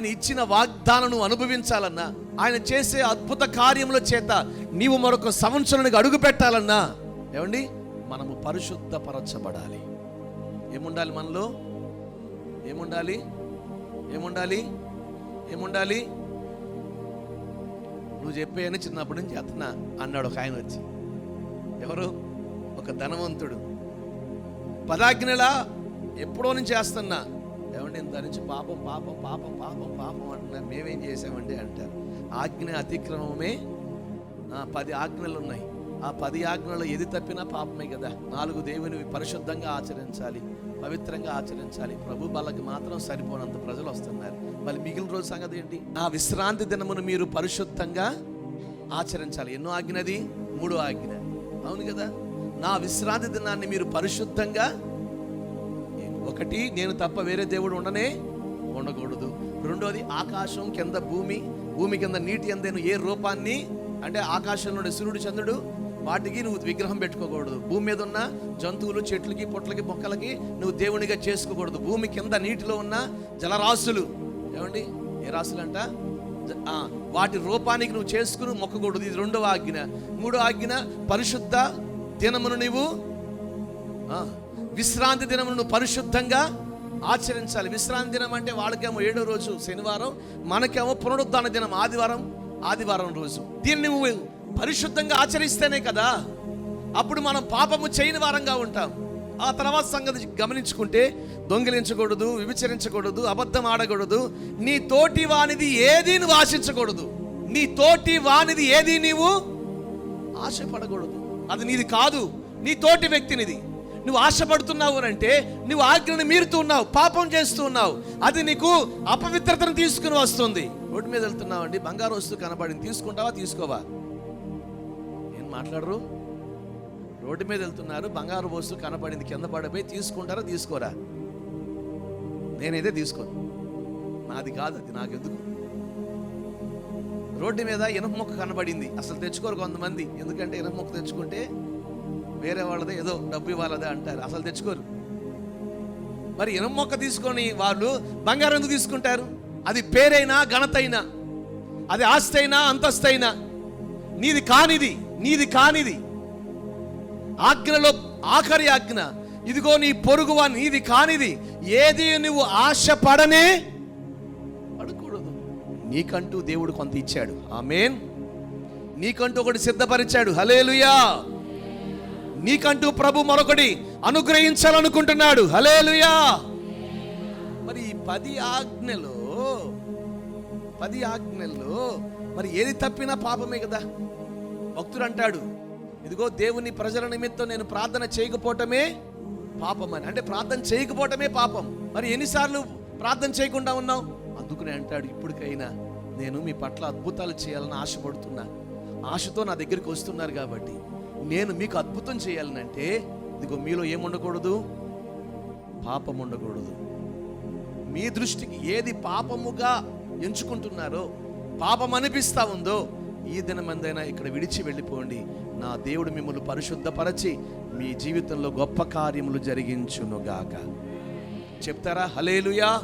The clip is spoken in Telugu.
ఆయన ఇచ్చిన వాగ్దానం అనుభవించాలన్నా ఆయన చేసే అద్భుత కార్యముల చేత నీవు మరొక సంవత్సరానికి అడుగు పెట్టాలన్నా ఏమండి? మనము పరిశుద్ధపరచబడాలి. ఏముండాలి మనలో? ఏముండాలి? ఏముండాలి? ఏముండాలి? నువ్వు చెప్పేయని చిన్నప్పటి నుంచి చేస్తున్నా అన్నాడు ఒక ఆయన వచ్చి. ఎవరు? ఒక ధనవంతుడు. పదాజ్ఞలా ఎప్పుడో నుంచి చేస్తున్నా. ఏమంటే ఇంత నుంచి పాపం పాపం పాపం పాపం పాపం అంటున్నారు మేమేం చేసామండి అంటారు. ఆజ్ఞ అతిక్రమమే ఆ, పది ఆజ్ఞలు ఉన్నాయి ఆ పది ఆజ్ఞలు ఎది తప్పినా పాపమే కదా. నాలుగు దేవుని పరిశుద్ధంగా ఆచరించాలి పవిత్రంగా ఆచరించాలి. ప్రభు వాళ్ళకి మాత్రం సరిపోనంత ప్రజలు వస్తున్నారు. మళ్ళీ మిగిలిన రోజు సంగతి ఏంటి? ఆ విశ్రాంతి దినమును మీరు పరిశుద్ధంగా ఆచరించాలి. ఎన్నో ఆజ్ఞది మూడో ఆజ్ఞ. అవును కదా? నా విశ్రాంతి దినాన్ని మీరు పరిశుద్ధంగా ఒకటి నేను తప్ప వేరే దేవుడు ఉండనే ఉండకూడదు. రెండోది ఆకాశం కింద భూమి భూమి కింద నీటి అందేను ఏ రూపాన్ని? అంటే ఆకాశంలో సూర్యుడు చంద్రుడు వాటికి నువ్వు విగ్రహం పెట్టుకోకూడదు. భూమి మీద ఉన్న జంతువులు చెట్లకి పొట్లకి మొక్కలకి నువ్వు దేవునిగా చేసుకోకూడదు. భూమి కింద నీటిలో ఉన్న జలరాశులు. ఏమండి? ఏ రాశులు అంట వాటి రూపానికి నువ్వు చేసుకుని మొక్కకూడదు. ఇది రెండవ ఆజ్ఞ. మూడో ఆజ్ఞ పరిశుద్ధ దినమును నీవు విశ్రాంతి దినమును నువ్వు పరిశుద్ధంగా ఆచరించాలి. విశ్రాంతి దినం అంటే వాళ్ళకేమో ఏడో రోజు శనివారం మనకేమో పునరుద్ధాన దినం ఆదివారం ఆదివారం రోజు. దీన్ని నువ్వు పరిశుద్ధంగా ఆచరిస్తేనే కదా అప్పుడు మనం పాపము చేయని వారంగా ఉంటాం. ఆ తర్వాత సంగతి గమనించుకుంటే దొంగిలించకూడదు విభిచరించకూడదు అబద్ధం ఆడకూడదు. నీ తోటి వానిది ఏది నువ్వు ఆశించకూడదు. నీ తోటి వానిది ఏది నీవు ఆశపడకూడదు. అది నీది కాదు. నీ తోటి వ్యక్తినిది. నువ్వు ఆశపడుతున్నావు అని అంటే నువ్వు ఆజ్ఞను మీరుతూ ఉన్నావు పాపం చేస్తూ ఉన్నావు అది నీకు అపవిత్రతను తీసుకుని వస్తుంది. రోడ్డు మీద వెళ్తున్నావు అండి బంగారు వస్తువు కనబడింది. తీసుకుంటావా తీసుకోవా? ఏం మాట్లాడరు? రోడ్డు మీద వెళ్తున్నారు బంగారు వస్తువు కనబడింది కింద పడిపోయి తీసుకుంటారా తీసుకోరా? నేనైతే తీసుకోను. నాది కాదు అది నాకెందుకు? రోడ్డు మీద ఇనప మొక్క కనబడింది. అసలు తెచ్చుకోరు కొంతమంది. ఎందుకంటే ఇనప మొక్క తెచ్చుకుంటే వేరే వాళ్ళదే ఏదో డబ్బు ఇవ్వాలదే అంటారు. అసలు తెచ్చుకోరు. మరి ఇనుము మొక్క తీసుకొని వాళ్ళు బంగారం ఎందుకు తీసుకుంటారు? అది పేరైనా ఘనతైనా అది ఆస్తి అయినా అంతస్తైనా. నీది కానిది నీది కానిది. ఆజ్ఞలో ఆఖరి ఆజ్ఞ ఇదిగో నీ పొరుగువా నీది కానిది. ఏది నువ్వు ఆశపడనే పడకూడదు. నీకంటూ దేవుడు కొంత ఇచ్చాడు. ఆమెన్. నీకంటూ ఒకటి సిద్ధపరిచాడు. హలేలుయా నీకంటూ ప్రభు మరొకటి అనుగ్రహించాలనుకుంటున్నాడు. హలేలుయా మరి ఈ పది ఆజ్ఞలో పది ఆజ్ఞల్లో మరి ఏది తప్పినా పాపమే కదా? భక్తుడు అంటాడు ఇదిగో దేవుని ప్రజల నిమిత్తం నేను ప్రార్థన చేయకపోవటమే పాపం అని. అంటే ప్రార్థన చేయకపోవటమే పాపం. మరి ఎన్నిసార్లు ప్రార్థన చేయకుండా ఉన్నావు? అందుకునే అంటాడు ఇప్పటికైనా నేను మీ పట్ల అద్భుతాలు చేయాలని ఆశపడుతున్నా. ఆశతో నా దగ్గరికి వస్తున్నారు కాబట్టి నేను మీకు అద్భుతం చేయాలనంటే ఇదిగో మీలో ఏముండకూడదు? పాపం ఉండకూడదు మీ దృష్టికి ఏది పాపముగా ఎంచుకుంటున్నారో పాపం అనిపిస్తా ఉందో ఈ దినమందైనా ఇక్కడ విడిచి వెళ్ళిపోండి. నా దేవుడు మిమ్మల్ని పరిశుద్ధపరచి మీ జీవితంలో గొప్ప కార్యములు జరిగించునుగాక. చెప్తారా? హలేలుయా